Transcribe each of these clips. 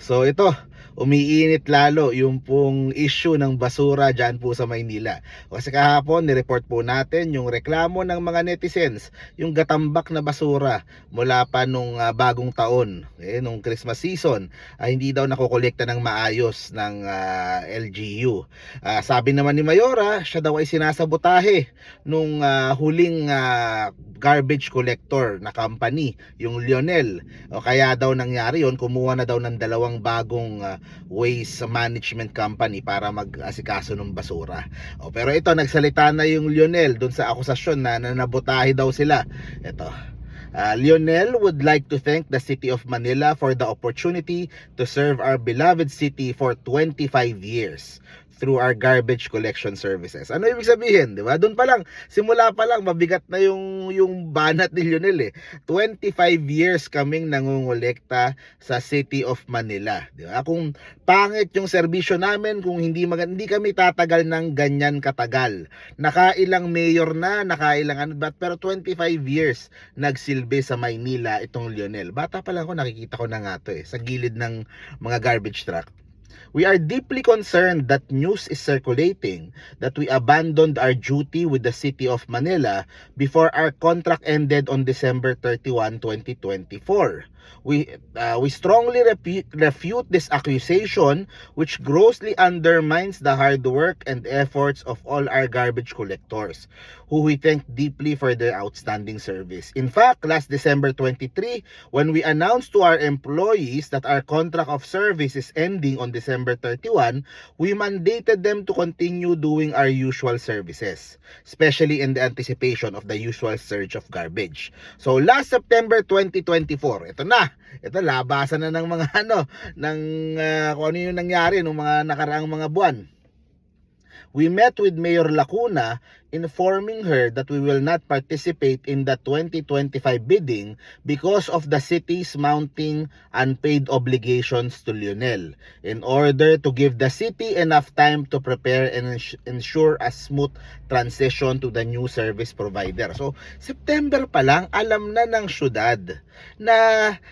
So ito, umiinit lalo yung pong issue ng basura dyan po sa Maynila. Kasi kahapon, nireport po natin yung reklamo ng mga netizens, yung gatambak na basura mula pa nung ah, bagong taon, eh, nung Christmas season, ay hindi daw nakokolekta ng maayos ng ah, LGU. Ah, sabi naman ni Mayora, siya daw ay sinasabotahe nung ah, huling ah, garbage collector na company, yung Lionel. O kaya daw nangyari yon kumuha na daw ng dalawang bagong ah, waste management company para mag-asikaso ng basura. O, pero ito, nagsalita na yung Lionel dun sa akusasyon na nanabotahe daw sila. Ito. Uh, Lionel would like to thank the City of Manila for the opportunity to serve our beloved city for 25 years through our garbage collection services. Ano ibig sabihin, 'di ba? Doon pa lang, simula pa lang mabigat na yung yung banat ni Lionel eh. 25 years kaming nangungulekta sa City of Manila, 'di ba? Kung pangit yung serbisyo namin, kung hindi mag hindi kami tatagal ng ganyan katagal. Nakailang mayor na, nakailang ano, but pero 25 years nagsilbi sa Maynila itong Lionel. Bata pa lang ako, nakikita ko na nga to eh, sa gilid ng mga garbage truck. We are deeply concerned that news is circulating that we abandoned our duty with the City of Manila before our contract ended on December 31, 2024. We, uh, we strongly repu- refute this accusation which grossly undermines the hard work and efforts of all our garbage collectors who we thank deeply for their outstanding service. In fact, last December 23, when we announced to our employees that our contract of service is ending on December 31, we mandated them to continue doing our usual services, especially in the anticipation of the usual surge of garbage. So last September 2024, ito na, ito labasan na ng mga ano, ng ah, kung ano yung nangyari ng mga nakaraang mga buwan. We met with Mayor Lacuna informing her that we will not participate in the 2025 bidding because of the city's mounting unpaid obligations to Lionel in order to give the city enough time to prepare and ens- ensure a smooth transition to the new service provider. So, September pa lang, alam na ng syudad na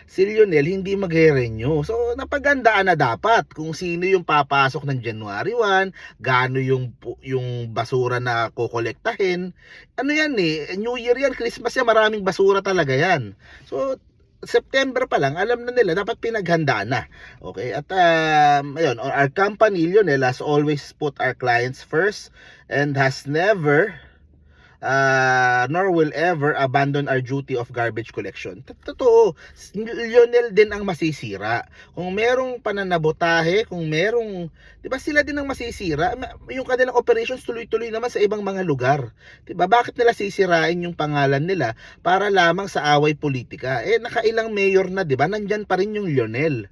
si Lionel hindi magre-renew. So, napagandaan na dapat kung sino yung papasok ng January 1, gaano yung yung basura na kokolektahin. Ano yan eh, New Year yan, Christmas yan, maraming basura talaga yan. So, September pa lang, alam na nila, dapat pinaghandaan na. Okay, at um, ayun, our company, Lionel, has always put our clients first and has never uh, nor will ever abandon our duty of garbage collection. Tot- Totoo, Lionel din ang masisira. Kung merong pananabotahe, kung merong, 'di ba sila din ang masisira? Ma- Yung kanilang operations tuloy-tuloy naman sa ibang mga lugar. 'Di ba? Bakit nila sisirain yung pangalan nila para lamang sa away politika? Eh nakailang mayor na, 'di ba? Nandyan pa rin yung Lionel.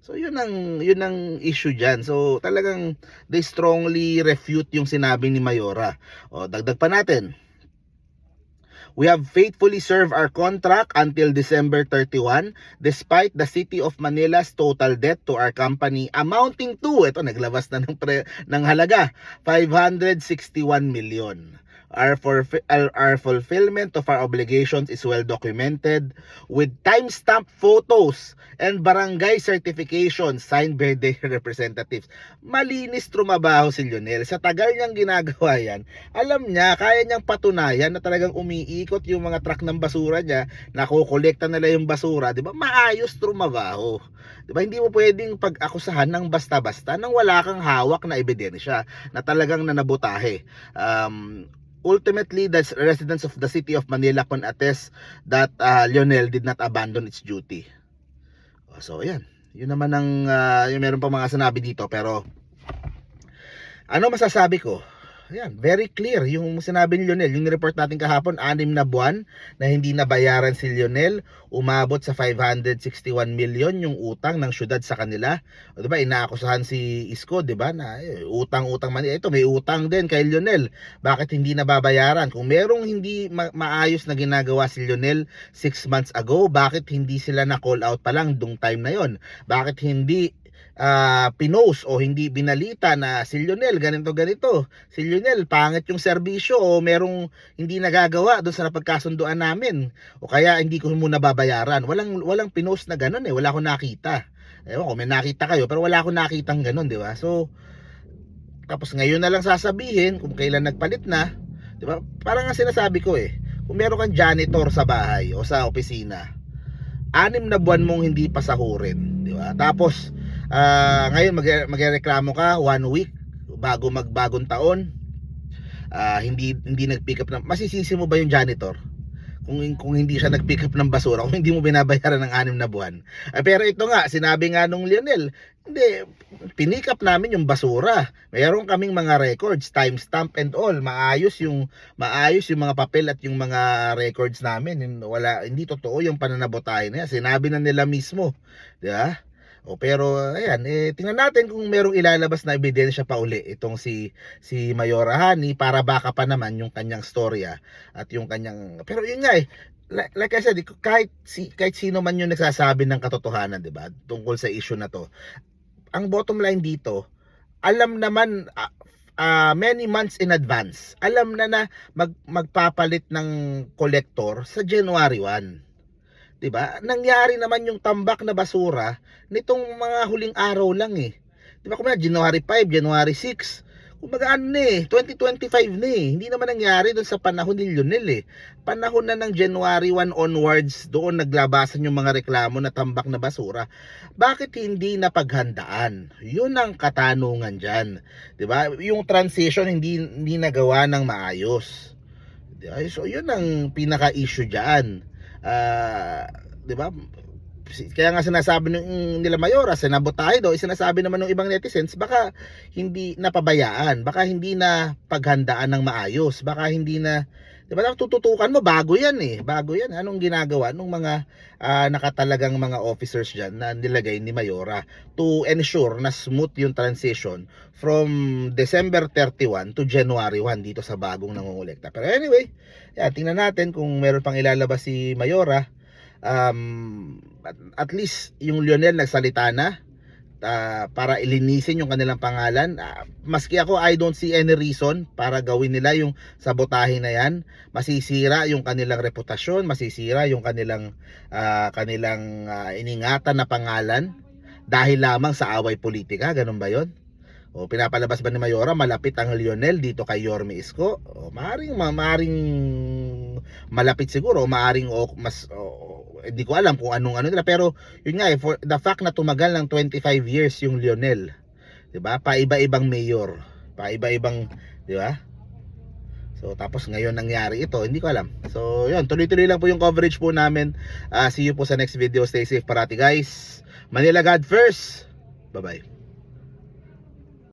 So yun ang yun ang issue diyan. So talagang they strongly refute yung sinabi ni Mayora. O dagdag pa natin. We have faithfully served our contract until December 31 despite the City of Manila's total debt to our company amounting to, ito naglabas na ng, pre, ng halaga, 561 million. Our, for, our, fulfillment of our obligations is well documented with timestamp photos and barangay certification signed by their representatives. Malinis trumabaho si Lionel. Sa tagal niyang ginagawa yan, alam niya, kaya niyang patunayan na talagang umiikot yung mga truck ng basura niya, nakokolekta nila yung basura, di ba? Maayos trumabaho. Di ba? Hindi mo pwedeng pag-akusahan ng basta-basta nang wala kang hawak na ebidensya na talagang nanabotahe. Um, ultimately, the residents of the city of Manila can attest that uh, Lionel did not abandon its duty. So, ayan. Yun naman ang, uh, yung meron pa mga sinabi dito, pero ano masasabi ko? Ayan, very clear yung sinabi ni Lionel. Yung report natin kahapon, anim na buwan na hindi nabayaran si Lionel. Umabot sa 561 million yung utang ng syudad sa kanila. O, diba, inaakusahan si Isko, diba, na eh, utang-utang man. Ito, may utang din kay Lionel. Bakit hindi nababayaran? Kung merong hindi ma- maayos na ginagawa si Lionel 6 months ago, bakit hindi sila na call out pa lang dung time na yon? Bakit hindi ah, pinost o hindi binalita na si Lionel ganito ganito. Si Lionel pangit yung serbisyo o merong hindi nagagawa doon sa napagkasunduan namin o kaya hindi ko muna babayaran. Walang walang pinost na ganun eh. Wala akong nakita. Ewan ko, may nakita kayo pero wala akong nakitang ganun, di ba? So tapos ngayon na lang sasabihin kung kailan nagpalit na, di ba? Parang nga sinasabi ko eh, kung meron kang janitor sa bahay o sa opisina, anim na buwan mong hindi pasahurin, di ba? Tapos ah, ngayon mag magreklamo ka one week bago magbagong taon. ah, hindi hindi nag-pick up ng masisisi mo ba yung janitor? Kung kung hindi siya nag-pick up ng basura, kung hindi mo binabayaran ng anim na buwan. Ah, pero ito nga, sinabi nga nung Lionel, hindi pinick up namin yung basura. Mayroon kaming mga records, timestamp and all. Maayos yung maayos yung mga papel at yung mga records namin. Wala hindi totoo yung pananabotahe na yan. Sinabi na nila mismo, 'di ba? O pero ayan, eh tingnan natin kung merong ilalabas na ebidensya pa uli itong si si Mayora Hani para baka pa naman yung kanyang storya at yung kanyang pero yun nga eh like, like I said, kahit si kahit sino man yung nagsasabi ng katotohanan, 'di ba? Tungkol sa issue na to. Ang bottom line dito, alam naman ah, ah, many months in advance, alam na na mag, magpapalit ng collector sa January 1. 'Di ba? Nangyari naman yung tambak na basura nitong mga huling araw lang eh. 'Di ba? Kung January 5, January 6, Kumbaga ano eh, 2025 na eh. Hindi naman nangyari doon sa panahon ni Lionel eh. Panahon na ng January 1 onwards, doon naglabasan yung mga reklamo na tambak na basura. Bakit hindi napaghandaan? Yun ang katanungan dyan. ba? Yung transition hindi, hindi nagawa ng maayos. 'Di ba? So yun ang pinaka-issue dyan. Ah, 'di ba? Kaya nga sinasabi ng nila Mayora, sinabotahe daw, sinasabi naman ng ibang netizens, baka hindi napabayaan, baka hindi na paghandaan ng maayos, baka hindi na, di ba, tututukan mo, bago yan eh, bago yan, anong ginagawa ng mga ah, nakatalagang mga officers dyan na nilagay ni Mayora to ensure na smooth yung transition from December 31 to January 1 dito sa bagong nangungulekta. Pero anyway, yan, tingnan natin kung meron pang ilalabas si Mayora, um, at, at least yung Lionel nagsalita na ah, para ilinisin yung kanilang pangalan. Ah, maski ako, I don't see any reason para gawin nila yung sabotahe na yan. Masisira yung kanilang reputasyon, masisira yung kanilang ah, kanilang ah, iningatan na pangalan dahil lamang sa away politika, ganun ba yon? O pinapalabas ba ni Mayora malapit ang Lionel dito kay Yorme Isko? O maaring ma- maaring malapit siguro, maaring o, mas o, hindi ko alam kung anong ano nila pero yun nga eh, for the fact na tumagal ng 25 years yung Lionel, 'di ba? Paiba-ibang mayor, paiba-ibang, 'di ba? So tapos ngayon nangyari ito, hindi ko alam. So yun, tuloy-tuloy lang po yung coverage po namin. Ah, see you po sa next video. Stay safe parati guys. Manila God first. Bye-bye.